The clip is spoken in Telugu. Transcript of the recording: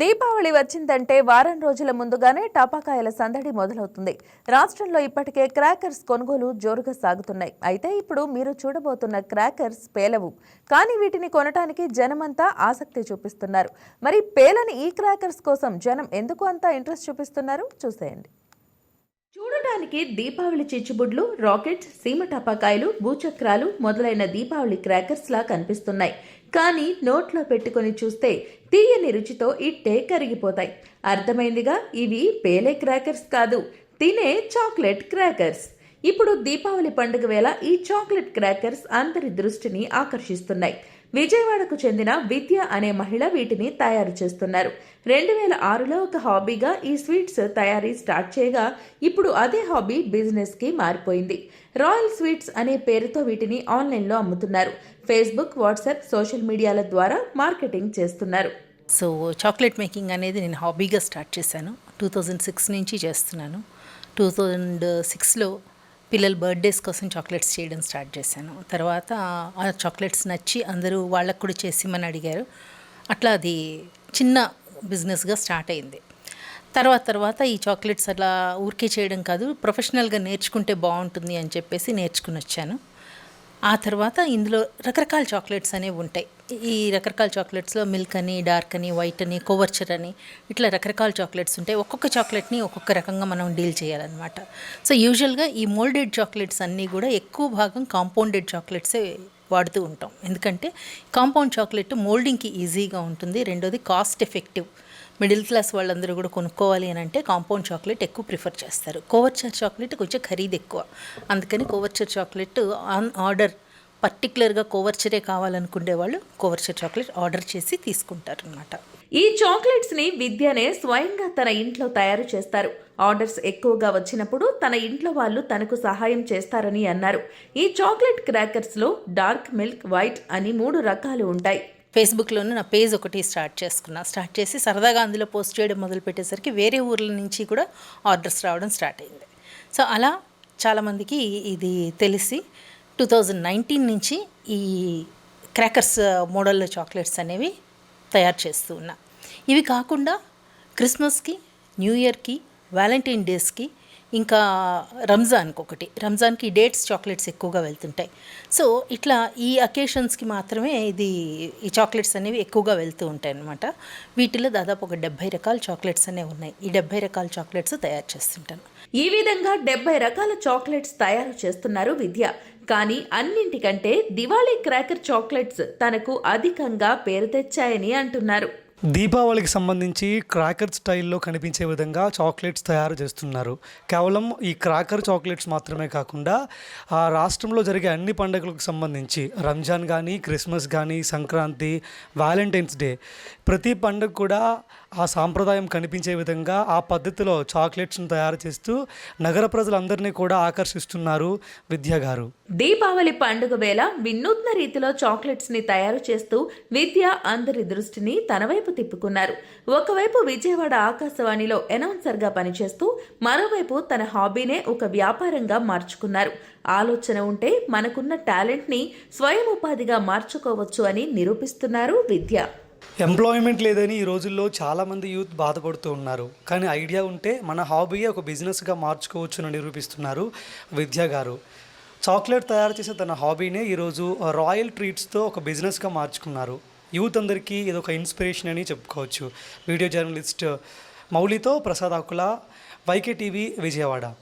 దీపావళి వచ్చిందంటే వారం రోజుల ముందుగానే టపాకాయల సందడి మొదలవుతుంది. రాష్ట్రంలో ఇప్పటికే క్రాకర్స్ కొనుగోలు జోరుగా సాగుతున్నాయి. అయితే ఇప్పుడు మీరు చూడబోతున్న క్రాకర్స్ పేలవు. కానీ వీటిని కొనటానికి జనమంతా ఆసక్తి చూపిస్తున్నారు. మరి పేలని ఈ క్రాకర్స్ కోసం జనం ఎందుకు అంత ఇంట్రెస్ట్ చూపిస్తున్నారు? చూసేయండి. చూడటానికి దీపావళి చిచ్చుబుడ్లు రాకెట్స్ సీమ టపాకాయలు భూచక్రాలు మొదలైన దీపావళి క్రాకర్స్ లా కనిపిస్తున్నాయి. కానీ నోట్లో పెట్టుకొని చూస్తే తీయని రుచితో ఇట్టే కరిగిపోతాయి. అర్థమైందిగా? ఇవి పేలే క్రాకర్స్ కాదు. తినే చాక్లెట్ క్రాకర్స్. ఇప్పుడు దీపావళి పండుగ వేళ ఈ చాక్లెట్ క్రాకర్స్ అందరి దృష్టిని ఆకర్షిస్తున్నాయి. విజయవాడకు చెందిన విద్య అనే మహిళ వీటిని తయారు చేస్తున్నారు. రెండు వేల ఆరులో ఒక హాబీగా ఈ స్వీట్స్ తయారీ స్టార్ట్ చేయగా ఇప్పుడు అదే హాబీ బిజినెస్కి మారిపోయింది. రాయల్ స్వీట్స్ అనే పేరుతో వీటిని ఆన్లైన్లో అమ్ముతున్నారు. ఫేస్బుక్ వాట్సాప్ సోషల్ మీడియాల ద్వారా మార్కెటింగ్ చేస్తున్నారు. సో చాక్లెట్ మేకింగ్ అనేది నేను హాబీగా స్టార్ట్ చేశాను. టూ థౌజండ్ సిక్స్ నుంచి చేస్తున్నాను. టూ థౌజండ్ సిక్స్లో పిల్లల బర్త్డేస్ కోసం చాక్లెట్స్ చేయడం స్టార్ట్ చేశాను. తర్వాత ఆ చాక్లెట్స్ నచ్చి అందరూ వాళ్ళకు కూడా చేసిమని అడిగారు. అట్లా అది చిన్న బిజినెస్గా స్టార్ట్ అయింది. తర్వాత తర్వాత ఈ చాక్లెట్స్ అలా ఊరికే చేయడం కాదు ప్రొఫెషనల్గా నేర్చుకుంటే బాగుంటుంది అని చెప్పేసి నేర్చుకుని వచ్చాను. ఆ తర్వాత ఇందులో రకరకాల చాక్లెట్స్ అనేవి ఉంటాయి. ఈ రకరకాల చాక్లెట్స్లో మిల్క్ అని డార్క్ అని వైట్ అని కోవర్చర్ అని ఇట్లా రకరకాల చాక్లెట్స్ ఉంటాయి. ఒక్కొక్క చాక్లెట్ని ఒక్కొక్క రకంగా మనం డీల్ చేయాలన్నమాట. సో యూజువల్గా ఈ మోల్డెడ్ చాక్లెట్స్ అన్నీ కూడా ఎక్కువ భాగం కాంపౌండెడ్ చాక్లెట్సే వాడుతూ ఉంటాం. ఎందుకంటే కాంపౌండ్ చాక్లెట్ మోల్డింగ్కి ఈజీగా ఉంటుంది. రెండోది కాస్ట్ ఎఫెక్టివ్ మిడిల్ క్లాస్ వాళ్ళందరూ కూడా కొనుక్కోవాలి అని అంటే కాంపౌండ్ చాక్లెట్ ఎక్కువ ప్రిఫర్ చేస్తారు. కోవర్చర్ చాక్లెట్ కొంచెం ఖరీదు ఎక్కువ. అందుకని కోవర్చర్ చాక్లెట్ ఆన్ ఆర్డర్ పర్టికులర్గా కోవర్చరే కావాలనుకునే వాళ్ళు కోవర్చర్ చాక్లెట్ ఆర్డర్ చేసి తీసుకుంటారు అనమాట ఈ చాక్లెట్స్ని విద్యనే స్వయంగా తన ఇంట్లో తయారు చేస్తారు. ఆర్డర్స్ ఎక్కువగా వచ్చినప్పుడు తన ఇంట్లో వాళ్ళు తనకు సహాయం చేస్తారని అన్నారు. ఈ చాక్లెట్ క్రాకర్స్లో డార్క్ మిల్క్ వైట్ అని మూడు రకాలు ఉంటాయి. ఫేస్బుక్లోనూ నా పేజ్ ఒకటి స్టార్ట్ చేసుకున్నా. స్టార్ట్ చేసి సరదాగా అందులో పోస్ట్ చేయడం మొదలుపెట్టేసరికి వేరే ఊర్ల నుంచి కూడా ఆర్డర్స్ రావడం స్టార్ట్ అయింది. సో అలా చాలామందికి ఇది తెలిసి టూ థౌజండ్ నైన్టీన్ నుంచి ఈ క్రాకర్స్ మోడల్లో చాక్లెట్స్ అనేవి తయారు చేస్తూ ఉన్నా. ఇవి కాకుండా క్రిస్మస్కి న్యూ ఇయర్కి వ్యాలంటైన్ డేస్కి ఇంకా రంజాన్కి ఒకటి రంజాన్కి డేట్స్ చాక్లెట్స్ ఎక్కువగా వెళ్తుంటాయి. సో ఇట్లా ఈ అకేషన్స్కి మాత్రమే ఇది ఈ చాక్లెట్స్ అనేవి ఎక్కువగా వెళ్తూ ఉంటాయి అన్నమాట వీటిలో దాదాపు ఒక డెబ్బై రకాల చాక్లెట్స్ అనేవి ఉన్నాయి. ఈ డెబ్బై రకాల చాక్లెట్స్ తయారు చేస్తుంటాను. ఈ విధంగా డెబ్బై రకాల చాక్లెట్స్ తయారు చేస్తున్నారు విద్య. కానీ అన్నింటికంటే దివాళీ క్రాకర్ చాక్లెట్స్ తనకు అధికంగా పేరు తెచ్చాయని అంటున్నారు. దీపావళికి సంబంధించి క్రాకర్ స్టైల్లో కనిపించే విధంగా చాక్లెట్స్ తయారు చేస్తున్నారు. కేవలం ఈ క్రాకర్ చాక్లెట్స్ మాత్రమే కాకుండా ఆ రాష్ట్రంలో జరిగే అన్ని పండుగలకు సంబంధించి రంజాన్ కానీ క్రిస్మస్ కానీ సంక్రాంతి వ్యాలంటైన్స్ డే ప్రతి పండుగ కూడా ఆ సాంప్రదాయం కనిపించే విధంగా ఆ పద్ధతిలో చాక్లెట్స్ను తయారు చేస్తూ నగర ప్రజలందరినీ కూడా ఆకర్షిస్తున్నారు విద్యా గారు. దీపావళి పండుగ వేళ వినూత్న రీతిలో చాక్లెట్స్ని తయారు చేస్తూ విద్య అందరి దృష్టిని తన వైపు తిప్పుకున్నారు. ఒకవైపు విజయవాడ ఆకాశవాణిలో అనౌన్సర్గా పనిచేస్తూ మరోవైపు తన హాబీనే ఒక వ్యాపారంగా మార్చుకున్నారు. ఆలోచన ఉంటే మనకున్న టాలెంట్ని స్వయం ఉపాధిగా మార్చుకోవచ్చు అని నిరూపిస్తున్నారు విద్య. ఎంప్లాయ్మెంట్ లేదని ఈ రోజుల్లో చాలామంది యూత్ బాధపడుతూ ఉన్నారు. కానీ ఐడియా ఉంటే మన హాబీయే ఒక బిజినెస్గా మార్చుకోవచ్చునని నిరూపిస్తున్నారు విద్యా గారు. చాక్లెట్ తయారు చేసే తన హాబీనే ఈరోజు రాయల్ ట్రీట్స్తో ఒక బిజినెస్గా మార్చుకున్నారు. యూత్ అందరికీ ఇది ఒక ఇన్స్పిరేషన్ అని చెప్పుకోవచ్చు. వీడియో జర్నలిస్ట్ మౌలితో ప్రసాద్ ఆకుల వైకే టీవీ విజయవాడ.